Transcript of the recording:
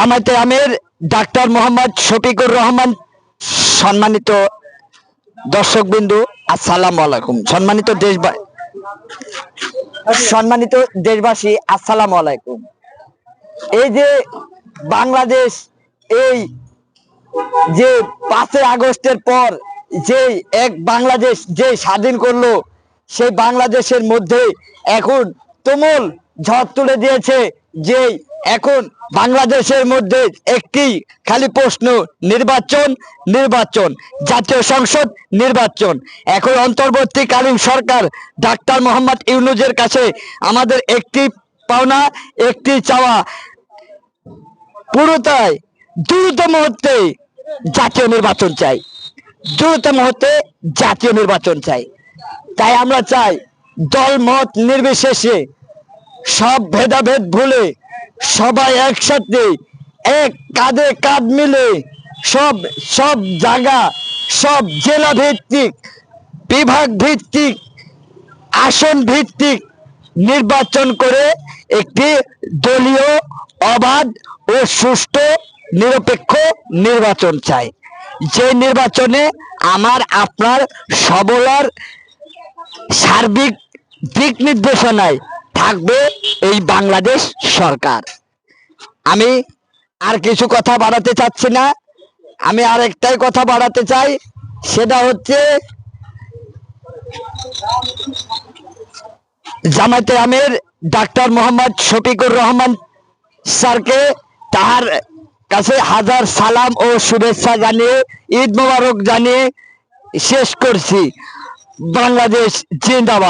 জামায়াতে আমের, ডাক্তার মোহাম্মদ শফিকুর রহমান, সম্মানিত দর্শকবিন্দু, আসসালাম আলাইকুম। সম্মানিত দেশ সম্মানিত দেশবাসী, আসসালাম আলাইকুম। এই যে বাংলাদেশ, এই যে পাঁচই আগস্টের পর যে এক বাংলাদেশ যে স্বাধীন করল, সেই বাংলাদেশের মধ্যে এখন তুমুল ঝড় তুলে দিয়েছে যে এখন বাংলাদেশের মধ্যে একটি খালি প্রশ্ন, নির্বাচন নির্বাচন, জাতীয় সংসদ, নির্বাচন। এখন অন্তর্বর্তীকালীন সরকার ডাক্তার মোহাম্মদ ইউনুজের কাছে আমাদের একটি পাওনা, একটি চাওয়া। পুরোটাই দ্রুত মুহূর্তে জাতীয় নির্বাচন চাই। দ্রুত মুহূর্তে জাতীয় নির্বাচন চাই। তাই আমরা চাই দল মত নির্বিশেষে সব ভেদাভেদ ভুলে সবাই একসাথে, এক কাঁধে কাঁধ মিলে সব সব জায়গা, সব জেলা ভিত্তিক, বিভাগ ভিত্তিক, আসন ভিত্তিক নির্বাচন করে একটি দলীয়, অবাধ ও সুষ্ঠু, নিরপেক্ষ নির্বাচন চাই। যে নির্বাচনে আমার, আপনার সবলার সার্বিক দিক নির্দেশনায় থাকবে এই বাংলাদেশ সরকার। আমি আর কিছু কথা বাড়াতে চাচ্ছি না। আমি আর একটাই কথা বাড়াতে চাই, সেটা হচ্ছে জামাতে আমের ডাক্তার মোহাম্মদ শফিকুর রহমান স্যারকে তাহার কাছে হাজার সালাম ও শুভেচ্ছা জানিয়ে, ঈদ মোবারক জানিয়ে শেষ করছি। বাংলাদেশ জিন্দাবাদ।